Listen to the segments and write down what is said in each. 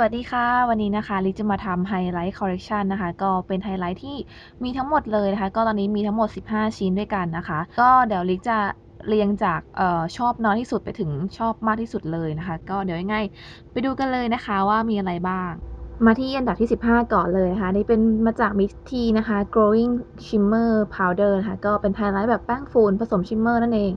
วัสดีค่ะ วันนี้นะคะลิจะมาทำไฮไลท์คอลเลกชันนะคะ ก็เป็นไฮไลท์ที่มีทั้งหมดเลยนะคะ ก็ตอนนี้มีทั้งหมด 15 ชิ้นด้วยกันนะคะ ก็เดี๋ยวลิจะเรียงจากออชอบน้อยที่สุดไปถึงชอบมากที่สุดเลยนะคะ ก็เดี๋ยวยังไงไปดูกันเลยนะคะว่ามีอะไรบ้าง มาที่อันดับที่ 15 ก่อนเลยนะคะนี่เป็นมาจากมิสทีนะคะ growing shimmer powder นะคะก็เป็นไฮไลท์แบบแป้งฝุ่นผสมชิมเมอร์นั่นเอง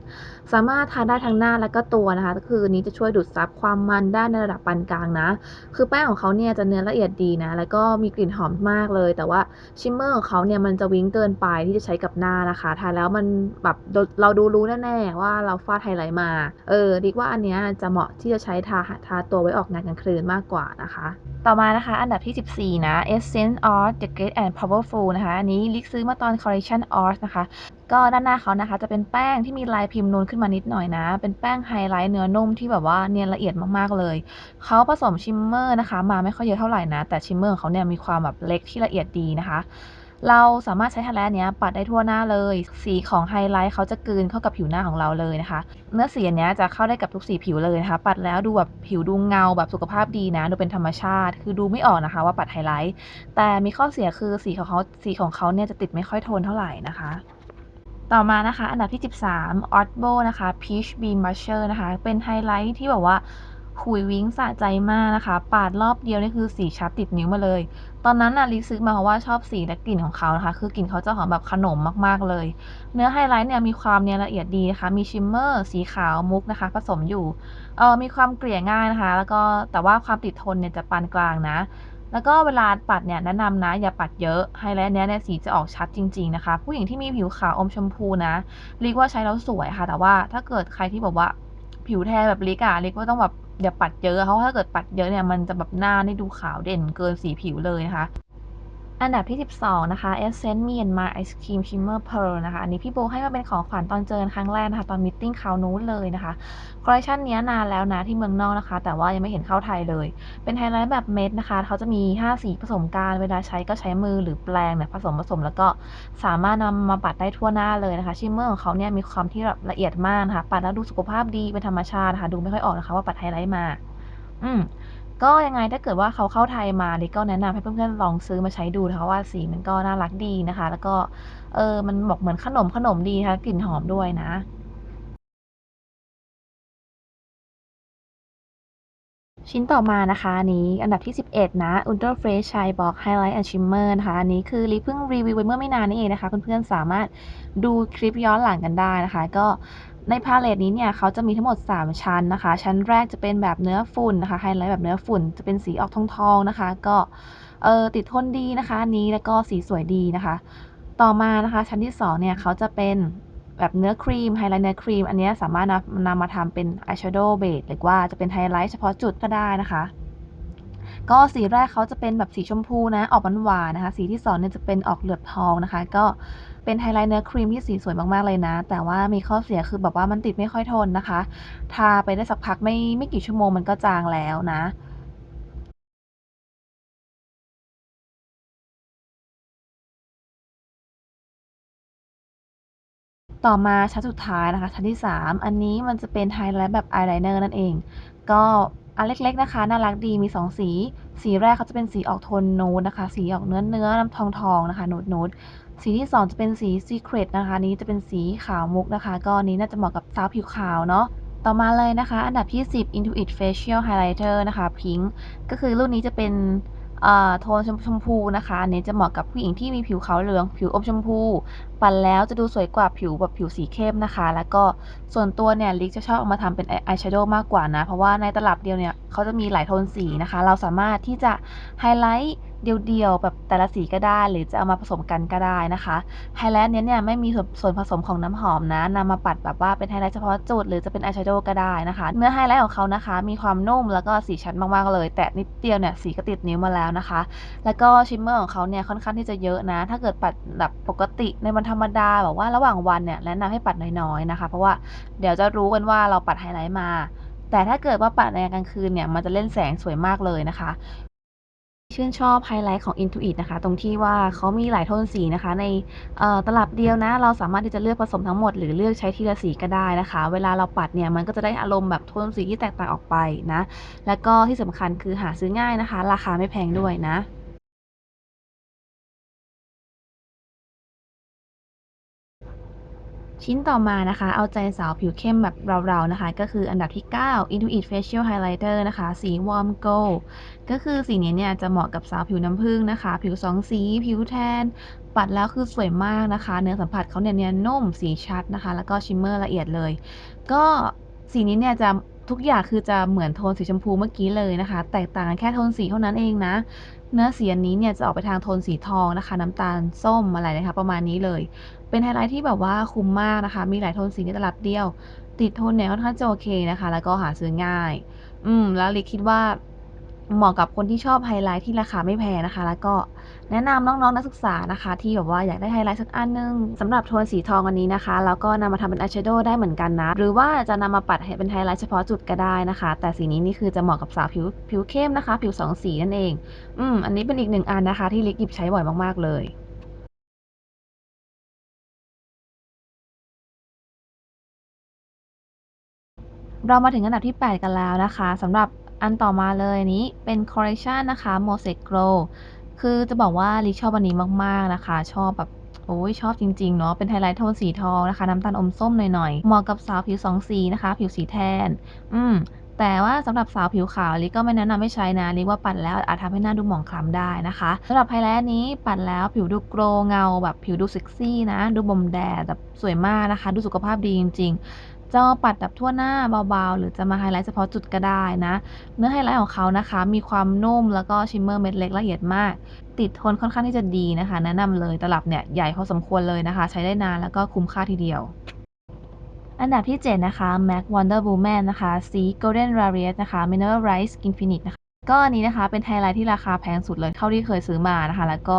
สามารถทาได้ทั้งหน้าและก็ตัวนะคะ ก็คือนนี้จะช่วยดูดซับความมันได้ในระดับปานกลางนะ คือแป้งของเขาเนี่ยจะเนื้อละเอียดดีนะ แล้วก็มีกลิ่นหอมมากเลย แต่ว่าชิมเมอร์ของเขาเนี่ยมันจะวิ้งเกินไปที่จะใช้กับหน้านะคะทาแล้วมันแบบเราดูรู้แน่ๆว่าเราฟาดไฮไลท์มา เออดิกว่าอันเนี้ยจะเหมาะที่จะใช้ทาทาตัวไว้ออกงานกลางคืนมากกว่านะคะ ต่อมานะคะอันดับที่ 14 นะ Essence of the Great and Powerful นะคะ อันนี้ลิกซื้อมาตอน Collection Art นะคะ ก็ด้านหน้าเขานะคะ จะเป็นแป้งที่มีลายพิมพ์นูนขึ้นมานิดหน่อยนะ เป็นแป้งไฮไลท์เนื้อนุ่มที่แบบว่าเนียนละเอียดมากๆเลย เขาผสมชิมเมอร์นะคะ มาไม่ค่อยเยอะเท่าไหร่นะ แต่ชิมเมอร์ของเขาเนี่ยมีความแบบเล็กที่ละเอียดดีนะคะ เราสามารถใช้ไฮไลท์เนี้ยปัดได้ทั่วหน้าเลย สีของไฮไลท์เขาจะกลืนเข้ากับผิวหน้าของเราเลยนะคะ เนื้อสีอันเนี้ยจะเข้าได้กับทุกสีผิวเลยนะคะ ปัดแล้วดูแบบผิวดูเงาแบบสุขภาพดีนะดูเป็นธรรมชาติ คือดูไม่ออกนะคะ ว่าปัดไฮไลท์ แต่มีข้อเสียคือสีของเขาสีของเขาเนี่ยจะติดไม่ค่อยโทนเท่าไหร่นะคะต่อมานะคะ อันดับที่ 13 Otbo นะคะ Peach Beam Blusher นะคะ เป็นไฮไลท์ที่แบบว่าหุยวิ้งสะใจมากนะคะ ปาดรอบเดียวนี่คือสีชัดติดนิ้วมาเลย ตอนนั้นน่ะลิซื้อมาเพราะว่าชอบสีและกลิ่นของเขานะคะ คือกลิ่นเขาจะหอมแบบขนมมากๆเลย เนื้อไฮไลท์เนี่ยมีความเนียนละเอียดดีนะคะ มีชิมเมอร์สีขาวมุกนะคะ ผสมอยู่เออมีความเกลี่ยง่ายนะคะ แล้วก็แต่ว่าความติดทนเนี่ยจะปานกลางนะ แล้วก็เวลาปัดเนี่ยแนะนำนะ อย่าปัดเยอะไฮไลท์เนี้ยเนี่ยสีจะออกชัดจริง ๆนะคะ ผู้หญิงที่มีผิวขาวอมชมพูนะลิกว่าใช้แล้วสวยค่ะ แต่ว่าถ้าเกิดใครที่แบบว่าผิวแทนแบบลิกอะลิกว่าต้องแบบ อย่าปัดเยอะเพราะว่าถ้าเกิดปัดเยอะเนี่ยมันจะแบบหน้านี่ดูขาวเด่นเกินสีผิวเลยนะคะ อันดับที่ 12 นะคะ Essence Myanmar Ice Cream Shimmer Pearl นะคะ อันนี้พี่โบให้มาเป็นของขวัญตอนเจอกันครั้งแรกนะคะ ตอนมิทติ้งคราวนู้นเลยนะคะ คอลเลคชันนี้นานแล้วนะที่เมืองนอกนะคะ แต่ว่ายังไม่เห็นเข้าไทยเลย เป็นไฮไลท์แบบเม็ดนะคะ เขาจะมี 5 สีผสมกัน เวลาใช้ก็ใช้มือหรือแปรงเนี่ยผสมผสมแล้วก็สามารถนำมาปัดได้ทั่วหน้าเลยนะคะ ชิมเมอร์ของเขาเนี่ยมีความที่แบบละเอียดมากนะคะ ปัดแล้วดูสุขภาพดีเป็นธรรมชาตินะคะ ดูไม่ค่อยออกนะคะว่าปัดไฮไลท์มา อืม ก็ยังไงถ้าเกิดว่าเขาเข้าไทยมาลิก็แนะนำให้เพื่อนๆลองซื้อมาใช้ดูนะคะว่าสีมันก็น่ารักดีนะคะ แล้วก็เออมันบอกเหมือนขนมขนมดีนะคะกลิ่นหอมด้วยนะชิ้นต่อมานะคะนนี้อันดับที่ 11 นะ Ultra Fresh Shine Box Highlight and Shimmer นะคะ อันนี้คือลิเพิ่งรีวิวไปเมื่อไม่นานนี้เองนะคะ เพื่อนๆสามารถดูคลิปย้อนหลังกันได้นะคะ ก็ ในพาเลตนี้เนี่ยเขาจะมีทั้งหมด 3 ชั้นนะคะ ชั้นแรกจะเป็นแบบเนื้อฝุ่นนะคะไฮไลท์แบบเนื้อฝุ่นจะเป็นสีออกทองๆนะคะ ก็เออติดทนดีนะคะอันนี้แล้วก็สีสวยดีนะคะ ต่อมานะคะ ชั้นที่2เนี่ยเขาจะเป็นแบบเนื้อครีมไฮไลท์เนื้อครีม อันนี้สามารถนำนำมาทำเป็นอายแชโดว์เบสหรือว่าจะเป็นไฮไลท์เฉพาะจุดก็ได้นะคะ ก็สีแรกเขาจะเป็นแบบสีชมพูนะออกหวานๆนะคะ สีที่สองเนี่ยจะเป็นออกเหลือบทองนะคะ ก็เป็นไฮไลท์เนื้อครีมที่สีสวยมากๆเลยนะ แต่ว่ามีข้อเสียคือแบบว่ามันติดไม่ค่อยทนนะคะ ทาไปได้สักพักไม่ไม่กี่ชั่วโมงมันก็จางแล้วนะต่อมาชั้นสุดท้ายนะคะชั้นที่ 3 อันนี้มันจะเป็นไฮไลท์แบบอายไลเนอร์นั่นเอง ก็ อันเล็กๆนะคะ น่ารักดีมี 2 สี สีแรกเขาจะเป็นสีออกโทนนูดนะคะ สีออกเนื้อเนื้อน้ำทองทองนะคะนูดนูดสีที่ 2 จะเป็นสี Secret นะคะ นี้จะเป็นสีขาวมุกนะคะ ก็อันนี้น่าจะเหมาะกับสาวผิวขาวเนาะต่อมาเลยนะคะ อันดับที่ 10 Intuit Facial Highlighter นะคะพิงก์ก็คือรุ่นนี้จะเป็น โทนชมพูนะคะเน้นจะเหมาะกับผู้หญิงที่มีผิวขาวเหลือง ผิวอมชมพู ปั่นแล้วจะดูสวยกว่าผิวแบบผิวสีเข้มนะคะ แล้วก็ส่วนตัวเนี่ยลิกจะชอบเอามาทำเป็นอายแชโดว์มากกว่านะ เพราะว่าในตลับเดียวเนี่ยเขาจะมีหลายโทนสีนะคะ เราสามารถที่จะไฮไลท์ เดียวๆแบบแต่ละสีก็ได้หรือจะเอามาผสมกันก็ได้นะคะไฮไลท์เนี้ยเนี่ยไม่มีส่วนผสมของน้ำหอมนะนำมาปัดแบบว่าเป็นไฮไลท์เฉพาะจุดหรือจะเป็นอายแชโดว์ก็ได้นะคะ เนื้อไฮไลท์ของเขานะคะ มีความนุ่มแล้วก็สีชัดมากๆเลย แต่นิดเดียวเนี่ยสีก็ติดนิ้วมาแล้วนะคะ แล้วก็ชิมเมอร์ของเขาเนี่ยค่อนข้างที่จะเยอะนะ ถ้าเกิดปัดแบบปกติในวันธรรมดาแบบว่าระหว่างวันเนี่ยแนะนำให้ปัดน้อยๆนะคะ เพราะว่าเดี๋ยวจะรู้กันว่าเราปัดไฮไลท์มาแต่ถ้าเกิดว่าปัดในกลางคืนเนี่ยมันจะเล่นแสงสวยมากเลยนะคะ ชื่นชอบไฮไลท์ของ Intuit นะคะ ตรงที่ว่าเขามีหลายโทนสีนะคะ ในเอ่อตลับเดียวนะ เราสามารถที่จะเลือกผสมทั้งหมด หรือเลือกใช้ทีละสีก็ได้นะคะ เวลาเราปัดเนี่ย มันก็จะได้อารมณ์แบบโทนสีที่แตกต่างออกไปนะ แล้วก็ที่สำคัญคือหาซื้อง่ายนะคะ ราคาไม่แพงด้วยนะ ชิ้นต่อมานะคะ เอาใจสาวผิวเข้มแบบเราๆนะคะ ก็คืออันดับที่ 9 Intuit Facial Highlighter นะคะ สี Warm Gold ก็คือสีนี้เนี่ยจะเหมาะกับสาวผิวน้ำผึ้งนะคะ ผิวสองสี ผิวแทน ปัดแล้วคือสวยมากนะคะ เนื้อสัมผัสเขาเนี่ยเนียนนุ่มสีชัดนะคะ แล้วก็ชิมเมอร์ละเอียดเลย ก็สีนี้เนี่ยจะทุกอย่างคือจะเหมือนโทนสีชมพูเมื่อกี้เลยนะคะ แตกต่างกันแค่โทนสีเท่านั้นเองนะ เนื้อสีอันนี้เนี่ยจะออกไปทางโทนสีทองนะคะ น้ำตาลส้มอะไรนะคะ ประมาณนี้เลย เป็นไฮไลท์ที่แบบว่าคุ้มมากนะคะ มีหลายโทนสีในตลับเดียว ติดโทนเนี่ยค่อนข้างจะโอเคนะคะ แล้วก็หาซื้อง่าย อืม แล้วลิคิดว่าเหมาะกับคนที่ชอบไฮไลท์ที่ราคาไม่แพงนะคะ แล้วก็แนะนำน้องๆนักศึกษานะคะ ที่แบบว่าอยากได้ไฮไลท์สักอันหนึงสำหรับโทนสีทองอันนี้นะคะ แล้วก็นำมาทำเป็นอายแชโดว์ได้เหมือนกันนะ หรือว่าจะนำมาปัดเป็นไฮไลท์เฉพาะจุดก็ได้นะคะ แต่สีนี้นี่คือจะเหมาะกับสาวผิวผิวเข้มนะคะ ผิวสองสีนั่นเอง อืม อันนี้เป็นอีกหนึ่งอันนะคะ ที่ลิกหยิบใช้บ่อยมากๆเลย เรามาถึงอันดับที่ 8 กันแล้วนะคะสำหรับอันต่อมาเลยนี้เป็นคอลเลคชันนะคะ Mosaic Glow คือจะบอกว่าลิชอบอันนี้มากๆนะคะ ชอบแบบโอ้ยชอบจริงๆเนาะเป็นไฮไลท์โทนสีทองนะคะ น้ำตาลอมส้มหน่อยๆเหมาะกับสาวผิวสองสีนะคะ ผิวสีแทน อืมแต่ว่าสำหรับสาวผิวขาวลิก็ไม่แนะนำให้ใช้นะลิว่าปัดแล้วอาจทำให้หน้าดูหมองคล้ำได้นะคะสำหรับไฮไลท์นี้ปัดแล้วผิวดูโกล์เงาแบบผิวดูเซ็กซี่นะ ดูบ่มแดดแบบสวยมากนะคะ ดูสุขภาพดีจริง ๆ จะมาปัดแบบทั่วหน้าเบาๆ หรือจะมาไฮไลท์เฉพาะจุดก็ได้นะ เนื้อไฮไลท์ของเขานะคะ มีความนุ่มแล้วก็ชิมเมอร์เม็ดเล็กละเอียดมาก ติดทนค่อนข้างที่จะดีนะคะ แนะนำเลยตลับเนี่ยใหญ่พอสมควรเลยนะคะ ใช้ได้นานแล้วก็คุ้มค่าทีเดียวอันดับที่ 7 นะคะ MAC Wonder Woman นะคะ สี Golden Rariate นะคะ Mineral Rice Infinite นะคะ ก็อันนี้นะคะเป็นไฮไลท์ที่ราคาแพงสุดเลยเท่าที่เคยซื้อมานะคะ แล้วก็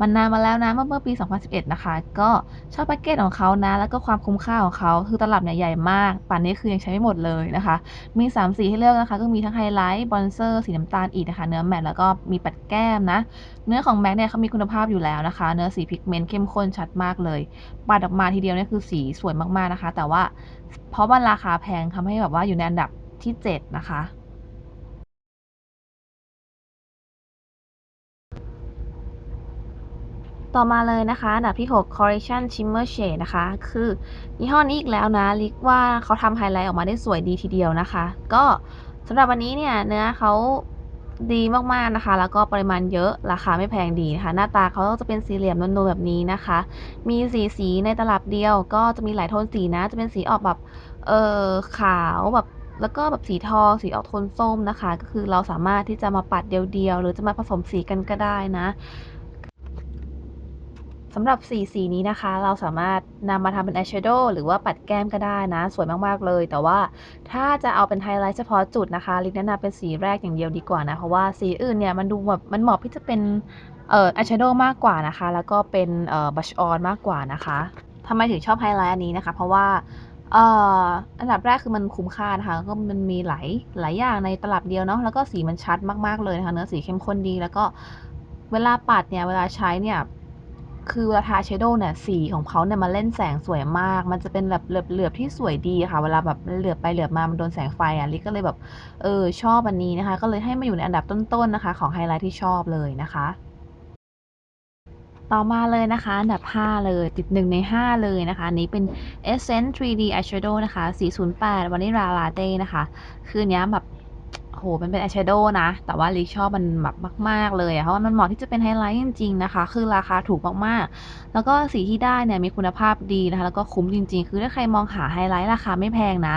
มันนานมาแล้วนะเมื่อเมื่อปี 2011 นะคะ ก็ชอบแพ็กเกจของเขานะ แล้วก็ความคุ้มค่าของเขาคือตลับเนี่ยใหญ่มาก ป่านนี้คือยังใช้ไม่หมดเลยนะคะ มี 3 สีให้เลือกนะคะ ก็มีทั้งไฮไลท์บอนเซอร์สีน้ำตาลอีกนะคะ เนื้อแมตแล้วก็มีปัดแก้มนะ เนื้อของแม็กเนี่ยเขามีคุณภาพอยู่แล้วนะคะ เนื้อสีพิกเมนต์เข้มข้นชัดมากเลยปัดออกมาทีเดียวเนี่ยคือสีสวยมากๆนะคะ แต่ว่าเพราะมันราคาแพงทำให้แบบว่าอยู่ในอันดับที่ 7 นะคะ ต่อมาเลยนะคะอันดับที่ 6 Correction Shimmer Shade นะคะ คือยี่ห้อนี้อีกแล้วนะลิกว่าเขาทำไฮไลท์ออกมาได้สวยดีทีเดียวนะคะ ก็สำหรับวันนี้เนี่ยเนื้อเขาดีมากๆนะคะ แล้วก็ปริมาณเยอะราคาไม่แพงดีนะคะ หน้าตาเขาจะเป็นสี่เหลี่ยมนูนๆแบบนี้นะคะ มีสีสีในตลับเดียว ก็จะมีหลายโทนสีนะ จะเป็นสีออกแบบเออขาวแบบแล้วก็แบบสีทองสีออกโทนส้มนะคะ ก็คือเราสามารถที่จะมาปัดเดียวๆ หรือจะมาผสมสีกันก็ได้นะ สำหรับสีสีนี้นะคะ เราสามารถนำมาทำเป็นอายแชโดว์หรือว่าปัดแก้มก็ได้นะ สวยมากๆเลย แต่ว่าถ้าจะเอาเป็นไฮไลท์เฉพาะจุดนะคะลิกแนะนำเป็นสีแรกอย่างเดียวดีกว่านะ เพราะว่าสีอื่นเนี่ยมันดูแบบมันเหมาะที่จะเป็นเอ่ออายแชโดว์มากกว่านะคะ แล้วก็เป็นเอ่อบัชออนมากกว่านะคะทำไมถึงชอบไฮไลท์อันนี้นะคะ เพราะว่าเอ่ออันดับแรกคือมันคุ้มค่านะคะก็มันมีหลายหลายอย่างในตลับเดียวเนาะแล้วก็สีมันชัดมากๆเลยนะคะเนื้อสีเข้มข้นดีแล้วก็เวลาปัดเนี่ยเวลาใช้เนี่ย คือเวลาทา shadow เนี่ยสีของเขาเนี่ยมันเล่นแสงสวยมาก มันจะเป็นแบบเหลือบๆที่สวยดีค่ะ เวลาแบบเหลือบไปเหลือบมา มันโดนแสงไฟอะลิก็เลยแบบเออชอบอันนี้นะคะ ก็เลยให้มาอยู่ในอันดับต้นๆนะคะ ของไฮไลท์ที่ชอบเลยนะคะ ต่อมาเลยนะคะ อันดับ 5 เลยติด 1 ใน 5 เลยนะคะ อันนี้เป็น Essence 3D Eyeshadow นะคะ 408 Vanilla Latte นะคะ คืออนเนี้ยแบบ โอ้โฮมันเป็นอายแชโดว์นะ แต่ว่าลิชอบมันแบบมาก ๆ เลยอะเพราะว่ามันเหมาะที่จะเป็นไฮไลท์จริง ๆ นะคะ คือราคาถูกมากๆ แล้วก็สีที่ได้เนี่ยมีคุณภาพดีนะคะ แล้วก็คุ้มจริง ๆ คือถ้าใครมองหาไฮไลท์ราคาไม่แพงนะ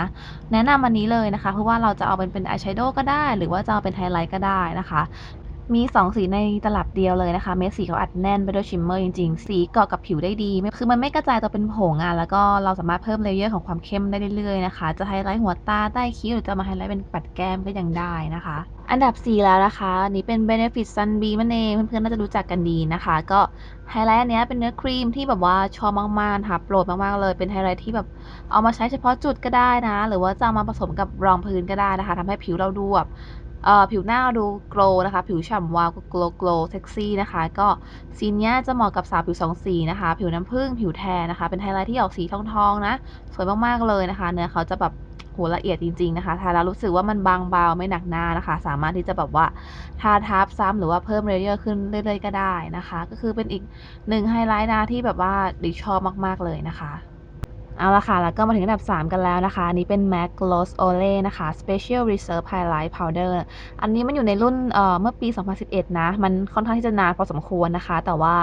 แนะนำอันนี้เลยนะคะ เพราะว่าเราจะเอาเป็นเป็นอายแชโดว์ก็ได้ หรือว่าจะเอาเป็นไฮไลท์ก็ได้นะคะ มี 2 สีในตลับเดียวเลยนะคะ เม็ดสีเขาอัดแน่นไปด้วยชิมเมอร์จริงๆ สีเกาะกับผิวได้ดี คือมันไม่กระจายตัวเป็นผงอะแล้วก็เราสามารถเพิ่ม layer ของความเข้มได้เรื่อยๆนะคะ จะไฮไลท์หัวตาใต้คิ้วหรือจะมาไฮไลท์เป็นปัดแก้มก็ยังได้นะคะ อันดับ 4 แล้วนะคะ นี้เป็น Benefit Sunbeam นั่นเองเพื่อนๆน่าจะรู้จักกันดีนะคะ ก็ไฮไลท์อันนี้เป็นเนื้อครีมที่แบบว่าชอบมากๆค่ะโปรดมากๆเลยเป็นไฮไลท์ที่แบบเอามาใช้เฉพาะจุดก็ได้นะ หรือว่าจะมาผสมกับรองพื้นก็ได้นะคะทำให้ผิวเราดูแบบ ผิวหน้าดูโกลนะคะ ผิวฉ่ำวาวโกลโกลเซ็กซี่นะคะ ก็สีเนี้ยจะเหมาะกับสาวผิวสองสีนะคะ ผิวน้ำผึ้งผิวแทนนะคะ เป็นไฮไลท์ที่ออกสีทองๆนะ สวยมากๆเลยนะคะ เนื้อเขาจะแบบโหละเอียดจริงๆนะคะทาแล้วรู้สึกว่ามันบางเบาไม่หนักหน้านะคะ สามารถที่จะแบบว่าทาทับซ้ำหรือว่าเพิ่มเลเยอร์ขึ้นเรื่อยๆก็ได้นะคะ ก็คือเป็นอีกหนึ่งไฮไลท์นะที่แบบว่าดิชอบมากๆเลยนะคะ เอาละค่ะ แล้วก็มาถึงอันดับ 3 กันแล้วนะคะ อันนี้เป็น MAC Gloss Olay นะคะ Special Reserve Highlight Powder อันนี้มันอยู่ในรุ่นเเมื่อปี 2011 นะ มันค่อนข้างที่จะนานพอสมควรนะคะ แต่ว่า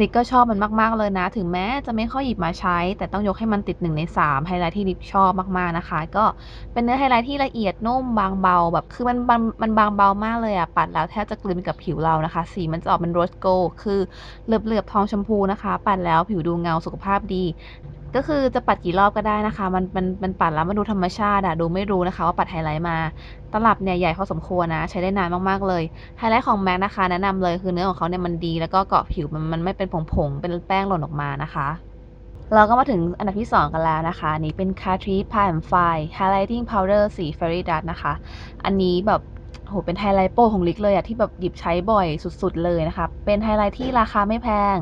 ลิกก็ชอบมันมาก ๆ เลยนะ ถึงแม้จะไม่ค่อยหยิบมาใช้ แต่ต้องยกให้มันติด 1 ใน 3 ไฮไลท์ที่ลิกชอบมาก ๆ นะคะ ก็เป็นเนื้อไฮไลท์ที่ละเอียดนุ่มบางเบา แบบคือมันมันมันบางเบามากเลยอะปัดแล้วแทบจะกลืนกับผิวเรานะคะ สีมันจะออกเป็นโรสโกลคือเหลือบๆทองชมพูนะคะ ปัดแล้วผิวดูเงาสุขภาพดี ก็คือจะปัดกี่รอบก็ได้นะคะ มันมันมันปัดแล้วมันดูธรรมชาติอะดูไม่รู้นะคะ ว่าปัดไฮไลท์มาตลับเนี่ยใหญ่พอสมควรนะ ใช้ได้นานมากๆเลยไฮไลท์ของแม็กนะคะ แนะนำเลยคือเนื้อของเขาเนี่ยมันดี แล้วก็เกาะผิวมันมันไม่เป็นผงๆเป็นแป้งหล่นออกมานะคะเราก็มาถึงอันดับที่ 2 กันแล้วนะคะ อันนี้เป็น c a t r i Prime Fine Highlighting Powder สี Fairy Dust นะคะ อันนี้แบบ โหเป็นไฮไลท์โปรของลิกเลยอะที่แบบหยิบใช้บ่อยสุดๆเลยนะคะ เป็นไฮไลท์ที่ราคาไม่แพง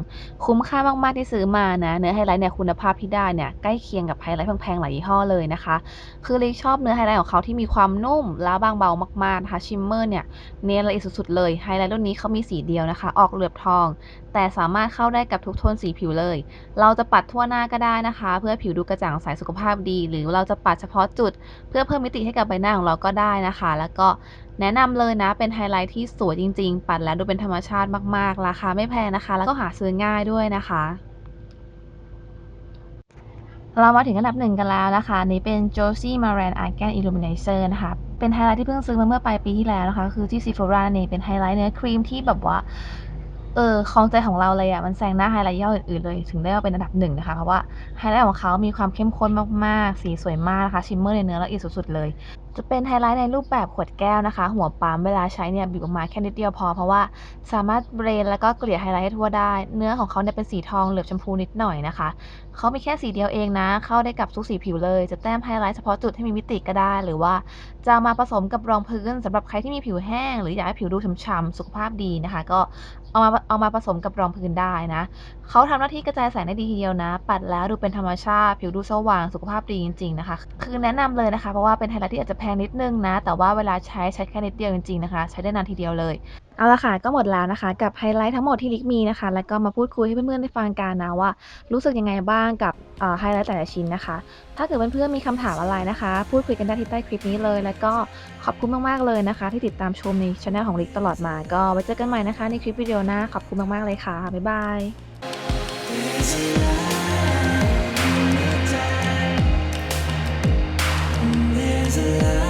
คุ้มค่ามากๆที่ซื้อมานะ เนื้อไฮไลท์เนี่ยคุณภาพที่ได้เนี่ยใกล้เคียงกับไฮไลท์แพงๆหลายยี่ห้อเลยนะคะ คือลิกชอบเนื้อไฮไลท์ของเขาที่มีความนุ่มแล้วบางเบามากๆนะคะชิมเมอร์เนี่ยเนียนละเอียดสุดๆเลยไฮไลท์รุ่นนี้เขามีสีเดียวนะคะ ออกเหลือบทอง แต่สามารถเข้าได้กับทุกโทนสีผิวเลย เราจะปัดทั่วหน้าก็ได้นะคะ เพื่อผิวดูกระจ่างใสสุขภาพดี หรือเราจะปัดเฉพาะจุด เพื่อเพิ่มมิติให้กับใบหน้าของเราก็ได้นะคะ แล้วก็แนะนำเลยนะ เป็นไฮไลท์ที่สวยจริง ๆ ปัดแล้วดูเป็นธรรมชาติมากๆ ราคาไม่แพงนะคะ แล้วก็หาซื้อง่ายด้วยนะคะเรามาถึงอันดับหนึ่งกันแล้วนะคะนี้เป็น Josie Maran Argan Illuminator นะคะ เป็นไฮไลท์ที่เพิ่งซื้อมาเมื่อปลายปีที่แล้วนะคะ คือที่ Sephora นั่เป็นไฮไลท์เนื้อครีมที่แบบว่า เออคลองใจของเราเลยอะมันแซงหน้าไฮไลท์ย่ออื่นๆเลย ถึงได้มาเป็นอันดับหนึ่งนะคะ เพราะว่าไฮไลท์ของเขามีความเข้มข้นมากๆ สีสวยมากนะคะ ชิมเมอร์ในเนื้อละเอียดสุดๆเลย จะเป็นไฮไลท์ในรูปแบบขวดแก้วนะคะ หัวปั๊มเวลาใช้เนี่ยบีบออกมาแค่นิดเดียวพอ เพราะว่าสามารถเบรนแล้วก็เกลี่ยไฮไลท์ให้ทั่วได้ เนื้อของเขาเนี่ยเป็นสีทองเหลือบชมพูนิดหน่อยนะคะเขามีแค่สีเดียวเองนะ เข้าได้กับทุกสีผิวเลย จะแต้มไฮไลท์เฉพาะจุดให้มีมิติก็ได้ หรือว่าจะมาผสมกับรองพื้นสำหรับใครที่มีผิวแห้ง หรืออยากให้ผิวดูฉ่ำๆสุขภาพดีนะคะ ก็เอามาเอามาผสมกับรองพื้นได้นะ เขาทำหน้าที่กระจายแสงได้ดีทีเดียวนะ ปัดแล้วดูเป็นธรรมชาติ ผิวดูสว่างสุขภาพดีจริง ๆนะคะ คือแนะนำเลยนะคะ เพราะว่าเป็นไฮไลท์ที่อาจจะแพงนิดนึงนะ แต่ว่าเวลาใช้ใช้แค่นิดเดียวจริงๆนะคะ ใช้ได้นานทีเดียวเลย เอาละค่ะก็หมดแล้วนะคะ กับไฮไลท์ทั้งหมดที่ลิกมีนะคะ แล้วก็มาพูดคุยให้เพื่อนๆได้ฟังกันนะว่า รู้สึกยังไงบ้างกับไฮไลท์แต่ละชิ้นนะคะ ถ้าเกิดเพื่อนๆมีคำถามอะไรนะคะ พูดคุยกันได้ที่ใต้คลิปนี้เลย แล้วก็ขอบคุณมากๆเลยนะคะ ที่ติดตามชมในช anel ของลิกตลอดมาก็ไว้เจอกันใหม่นะคะ ในคลิปวิดีโอหน้าขอบคุณมากๆเลยค่ะบ๊ายบาย